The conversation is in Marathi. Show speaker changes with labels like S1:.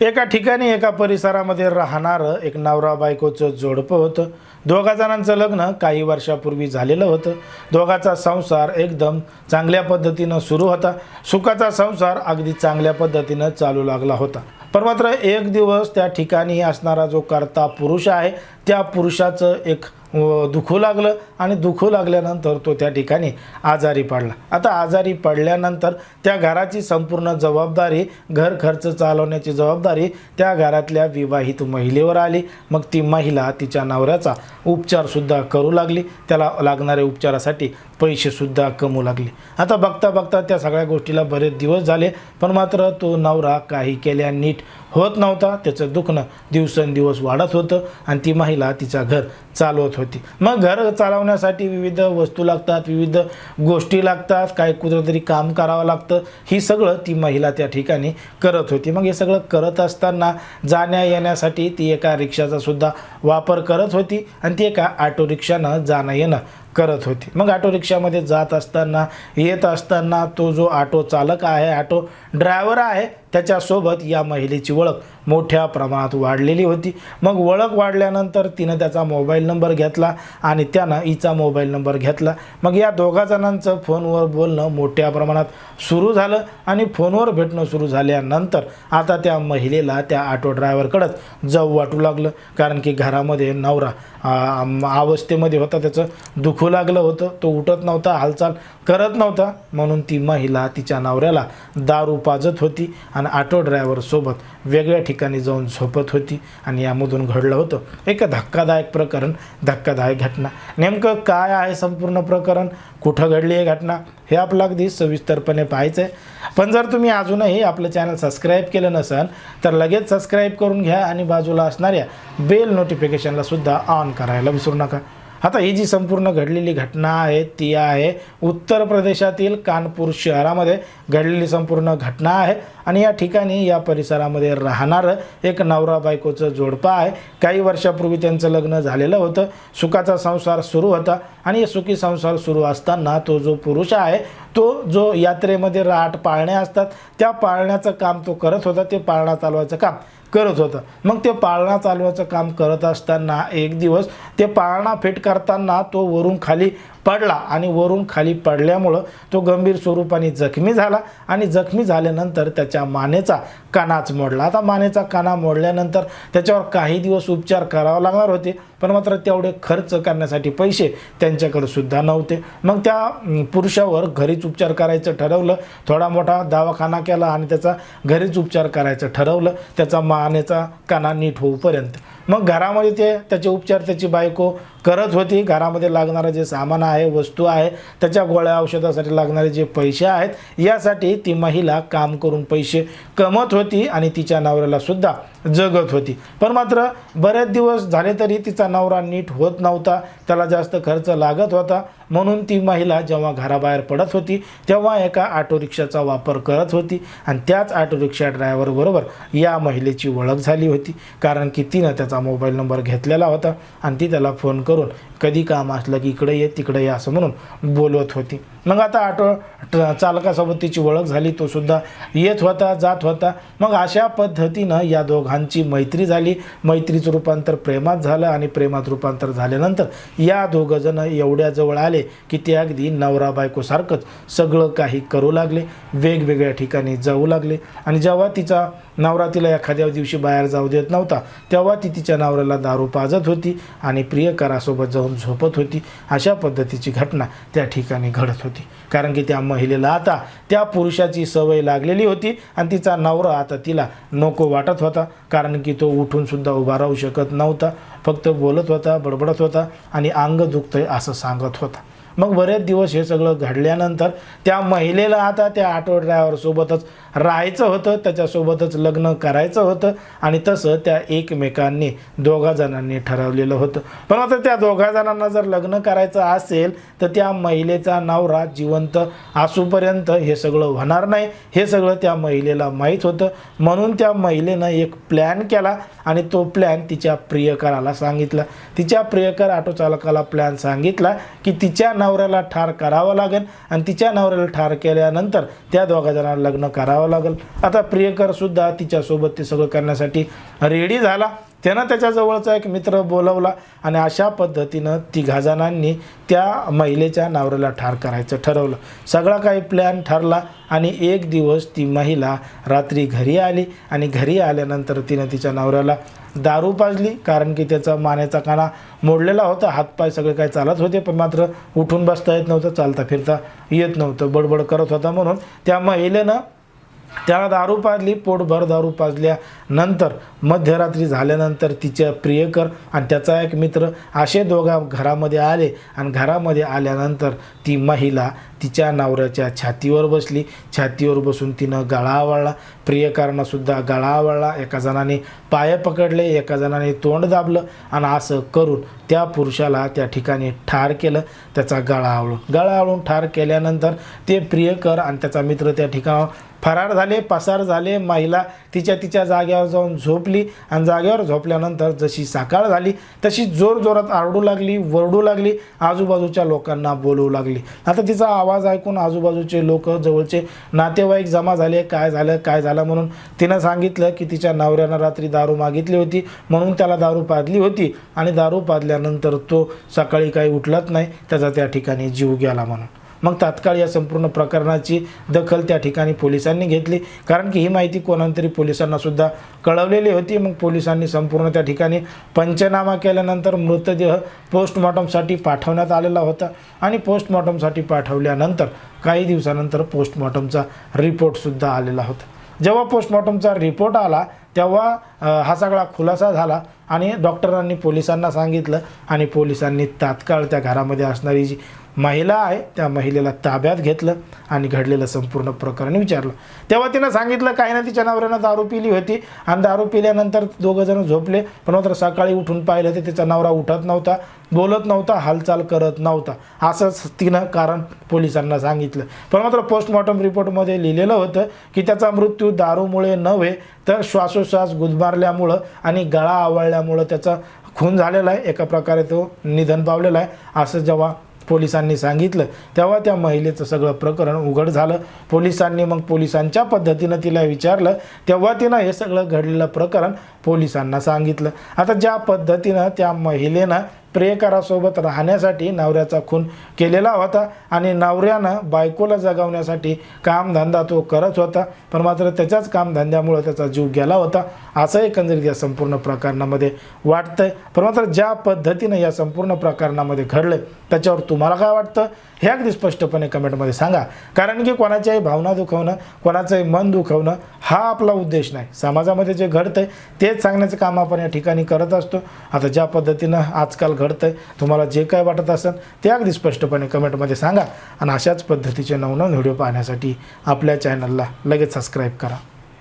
S1: एका ठिकाणी एका परिसरामध्ये राहणारं एक नवरा बायकोचं जोडपं होतं. दोघा जणांचं लग्न काही वर्षापूर्वी झालेलं होतं. दोघाचा संसार एकदम चांगल्या पद्धतीनं सुरू होता. सुखाचा संसार अगदी चांगल्या पद्धतीनं चालू लागला होता. पण मात्र एक दिवस त्या ठिकाणी असणारा जो करता पुरुष आहे त्या पुरुषाचं एक दुखू लागलं आणि दुखू लागल्यानंतर तो त्या ठिकाणी आजारी पडला. आता आजारी पडल्यानंतर त्या घराची संपूर्ण जबाबदारी घर खर्च चालवण्याची जबाबदारी त्या घरातल्या विवाहित महिलेवर आली. मग ती महिला तिच्या नवऱ्याचा उपचारसुद्धा करू लागली. त्याला लागणाऱ्या उपचारासाठी पैसेसुद्धा कमवू लागले. आता बघता बघता त्या सगळ्या गोष्टीला बरेच दिवस झाले पण मात्र तो नवरा काही केल्या नीट होत नव्हता. त्याचं दुखणं दिवसेंदिवस वाढत होतं आणि ती महिला तिचा घर चालवत होती. मग घर चालवण्यासाठी विविध वस्तू लागतात विविध गोष्टी लागतात काय कुठंतरी काम करावं लागतं. ही सगळं ती महिला त्या ठिकाणी करत होती. मग हे सगळं करत असताना जाण्या येण्यासाठी ती एका रिक्षाचा सुद्धा वापर करत होती आणि ती एका ऑटो रिक्षानं जाणं येणं करत होती. मग ऑटो रिक्षामध्ये जात असताना येत असताना तो जो ऑटो चालक आहे ऑटो ड्रायव्हर आहे त्याच्यासोबत या महिलेची ओळख. मोठ्या प्रमाणात वाढलेली होती. मग ओळख वाढल्यानंतर तिनं त्याचा मोबाईल नंबर घेतला आणि त्यानं हिचा मोबाईल नंबर घेतला. मग या दोघा जणांचं फोनवर बोलणं मोठ्या प्रमाणात सुरू झालं आणि फोनवर भेटणं सुरू झाल्यानंतर आता त्या महिलेला त्या ऑटो ड्रायव्हरकडंच जाऊ वाटू लागलं. कारण की घरामध्ये नवरा अवस्थेमध्ये होता त्याचं. दुखू लागलं होतं. तो उठत नव्हता हालचाल करत नव्हता. म्हणून ती महिला तिच्या नवऱ्याला दारू पाजत होती आणि ऑटो ड्रायव्हरसोबत वेगळ्या ठिकाणी ठिकाणी जाऊन झोपत होती आणि यामधून घडलं होतं. एक धक्कादायक प्रकरण धक्कादायक घटना. नेमकं काय आहे संपूर्ण प्रकरण? कुठं घडली आहे घटना? हे आपलं अगदी सविस्तरपणे पाहायचं आहे पण जर तुम्ही अजूनही आपलं चॅनल सबस्क्राईब केलं नसाल तर लगेच सबस्क्राईब करून घ्या आणि बाजूला असणाऱ्या बेल नोटिफिकेशनला सुद्धा ऑन करायला विसरू नका. आता ही जी संपूर्ण घडलेली घटना आहे ती आहे उत्तर प्रदेशातील कानपूर शहरामध्ये घडलेली संपूर्ण घटना आहे. आणि या ठिकाणी या परिसरामध्ये राहणारं एक नवरा बायकोचं जोडपं आहे. काही वर्षापूर्वी त्यांचं लग्न झालेलं होतं. सुखाचा संसार सुरू होता. आणि सुखी संसार सुरू असताना तो जो पुरुष आहे तो जो यात्रेमध्ये राट पाळण्या असतात त्या पाळण्याचं काम तो करत होता ते पाळणा चालवायचं काम करत होता. मग ते पाळणा चालवायचं काम करत असताना एक दिवस ते पाळणा फिट करताना तो वरून खाली पडला आणि वरून खाली पडल्यामुळं तो गंभीर स्वरूपाने जखमी झाला आणि जखमी झाल्यानंतर त्याच्या मानेचा कानाच मोडला. आता मानेचा काना मोडल्यानंतर त्याच्यावर काही दिवस उपचार करावे लागणार होते पण मात्र तेवढे खर्च करण्यासाठी पैसे त्यांच्याकडे सुद्धा नव्हते. मग त्या पुरुषावर घरीच उपचार करायचं ठरवलं थोडा मोठा दवाखाना केला आणि त्याचा घरीच उपचार करायचं ठरवलं त्याचा मानेचा काना नीट होऊपर्यंत मग घरामध्ये ते त्याचे उपचार त्याची बायको करत होती. घरामध्ये लागणारं जे सामान आहे वस्तू आहे त्याच्या गोळ्या औषधासाठी लागणारे जे पैसे आहेत यासाठी ती महिला काम करून पैसे कमत होती आणि तिच्या नवऱ्यालासुद्धा जगत होती. पण मात्र बरेच दिवस झाले तरी तिचा नवरा नीट होत नव्हता. त्याला जास्त खर्च लागत होता. म्हणून ती महिला जेव्हा घराबाहेर पडत होती तेव्हा एका ऑटो रिक्षाचा वापर करत होती आणि त्याच ऑटो रिक्षा ड्रायव्हरबरोबर या महिलेची ओळख झाली होती. कारण की तिनं त्याचा मोबाईल नंबर घेतलेला होता आणि ती त्याला फोन करून कधी काम असलं की इकडे ये तिकडे ये असं म्हणून बोलवत होती. मग आता ऑटो चालकासोबत तिची ओळख झाली तो सुद्धा येत होता जात होता. मग अशा पद्धतीनं या दोघांची मैत्री झाली. मैत्रीचं रूपांतर प्रेमात झालं आणि प्रेमात रूपांतर झाल्यानंतर या दोघंजणं एवढ्या जवळ आले की ते अगदी नवरा बायकोसारखंच सगळं काही करू लागले वेगवेगळ्या ठिकाणी जाऊ लागले. आणि जेव्हा तिचा नवरा तिला एखाद्या दिवशी बाहेर जाऊ देत नव्हता तेव्हा ती तिच्या नवऱ्याला दारू पाजत होती आणि प्रियकरासोबत जाऊन झोपत होती. अशा पद्धतीची घटना त्या ठिकाणी घडत होती. कारण की त्या महिलेला आता त्या पुरुषाची सवय लागलेली होती आणि तिचा नवरा आता तिला नको वाटत होता. कारण की तो उठून सुद्धा उभा राहू शकत नव्हता फक्त बोलत होता बडबडत होता आणि अंग दुखतंय असं सांगत होता. मग बरेच दिवस हे सगळं घडल्यानंतर त्या महिलेला आता त्या ऑटो ड्रायव्हरसोबतच राहायचं होतं त्याच्यासोबतच लग्न करायचं होतं आणि तसं त्या एकमेकांनी दोघा जणांनी ठरवलेलं होतं. पण आता त्या दोघा जणांना जर लग्न करायचं असेल तर त्या महिलेचा नवरा जिवंत असूपर्यंत हे सगळं होणार नाही. हे सगळं त्या महिलेला माहीत होतं. म्हणून त्या महिलेनं एक प्लॅन केला आणि तो प्लॅन तिच्या प्रियकराला सांगितला. तिच्या प्रियकर ऑटो चालकाला प्लॅन सांगितला की तिच्या नव नवऱ्याला ठार करावं लागेल आणि तिच्या नवऱ्याला ठार केल्यानंतर त्या दोघा जणांना लग्न करावं लागेल. आता प्रियकरसुद्धा तिच्यासोबत ते सगळं करण्यासाठी रेडी झाला. त्यानं त्याच्याजवळचा एक मित्र बोलवला आणि अशा पद्धतीनं तिघा जणांनी त्या महिलेच्या नवऱ्याला ठार करायचं ठरवलं. सगळा काही प्लॅन ठरला आणि एक दिवस ती महिला रात्री घरी आली आणि घरी आल्यानंतर तिनं तिच्या नवऱ्याला दारू पाजली कारण की त्याचा मानेचा काना मोडलेला होता. हातपाय सगळे काही चालत होते पण मात्र उठून बसता येत नव्हतं चालता फिरता येत नव्हतं बडबड करत होता म्हणून त्या महिलेनं त्याला दारू पाजली पोटभर दारू पाजल्यानंतर मध्यरात्री झाल्यानंतर तिच्या प्रियकर आणि त्याचा एक मित्र असे दोघा घरामध्ये आले आणि घरामध्ये आल्यानंतर ती महिला तिच्या नवऱ्याच्या छातीवर बसली. छातीवर बसून तिनं गळा आवळला. प्रियकरांनासुद्धा गळा आवळला. एका जणाने पाय पकडले एका जणाने तोंड दाबलं आणि असं करून त्या पुरुषाला त्या ठिकाणी ठार केलं. त्याचा गळा आवळून गळा आवळून ठार केल्यानंतर ते प्रियकर आणि त्याचा मित्र त्या ठिकाण फरार झाले पसार झाले महिला तिच्या तिच्या जाग्यावर जाऊन झोपली आणि जागेवर झोपल्यानंतर जशी सकाळ झाली तशी जोरजोरात आरडू लागली वरडू लागली आजूबाजूच्या लोकांना बोलवू लागली. आता तिचा आवाज ऐकून आजूबाजूचे लोक जवळचे नातेवाईक जमा झाले काय झालं काय झालं म्हणून तिनं सांगितलं की तिच्या नवऱ्यानं रात्री दारू मागितली होती म्हणून त्याला दारू पाजली होती आणि दारू पाजल्यानंतर तो सकाळी काही उठलाच नाही त्याचा त्या ठिकाणी जीव गेला म्हणून. मग तात्काळ या संपूर्ण प्रकरणाची दखल त्या ठिकाणी पोलिसांनी घेतली. कारण की ही माहिती कोणातरी पोलिसांनासुद्धा पोलिसांना सुद्धा कळवलेली होती. मग पोलिसांनी संपूर्ण त्या ठिकाणी पंचनामा केल्यानंतर मृतदेह पोस्टमॉर्टमसाठी पाठवण्यात आलेला होता. आणि पोस्टमॉर्टमसाठी पाठवल्यानंतर काही दिवसानंतर पोस्टमॉर्टमचा रिपोर्टसुद्धा आलेला होता. जेव्हा पोस्टमॉर्टमचा रिपोर्ट आला तेव्हा हा सगळा खुलासा झाला आणि डॉक्टरांनी पोलिसांना सांगितलं आणि पोलिसांनी तात्काळ त्या घरामध्ये असणारी जी महिला आहे त्या महिलेला ताब्यात घेतलं आणि घडलेलं संपूर्ण प्रकरण विचारलं. तेव्हा तिनं सांगितलं काही ना तिच्या नवऱ्यानं दारू पिली होती आणि दारू पिल्यानंतर दोघं जण झोपले. पण मात्र सकाळी उठून पाहिलं तर तिचा नवरा उठत नव्हता बोलत नव्हता हालचाल करत नव्हता. असंच तिनं कारण पोलिसांना सांगितलं. पण मात्र पोस्टमॉर्टम रिपोर्टमध्ये लिहिलेलं होतं की त्याचा मृत्यू दारूमुळे नव्हे तर श्वासोश्वास गुदमारल्यामुळं आणि गळा आवळल्यामुळं त्याचा खून झालेला आहे. एका प्रकारे तो निधन पावलेला आहे. असं जेव्हा पोलिसांनी सांगितलं. तेव्हा त्या महिलेचं सगळं प्रकरण उघड झालं. पोलिसांनी मग पोलिसांच्या पद्धतीनं तिला विचारलं. तेव्हा तिनं हे सगळं घडलेलं प्रकरण पोलिसांना सांगितलं. आता ज्या पद्धतीनं त्या महिलेनं प्रेयकारासोबत राहण्यासाठी नवऱ्याचा खून केलेला होता आणि नवऱ्यानं बायकोला जगवण्यासाठी कामधंदा तो करत होता. पण मात्र त्याच्याच कामधंद्यामुळं त्याचा जीव गेला होता. असं एकंदरीत या संपूर्ण प्रकरणामध्ये वाटतंय. पण मात्र ज्या पद्धतीनं या संपूर्ण प्रकरणामध्ये घडलं त्याच्यावर तुम्हाला काय वाटतं? हे अगदी स्पष्टपणे कमेंटमध्ये सांगा. कारण की कोणाच्याही भावना दुखवणं कोणाचंही मन दुखवणं हा आपला उद्देश नाही. समाजामध्ये जे घडतं तेच सांगण्याचं काम आपण या ठिकाणी करत असतो. आता ज्या पद्धतीनं आजकाल घडतं आहे तुम्हाला जे काय वाटत असेल ते अगदी स्पष्टपणे कमेंटमध्ये सांगा. आणि अशाच पद्धतीचे नवनवीन व्हिडिओ पाहण्यासाठी आपल्या चॅनलला लगेच सबस्क्राईब करा.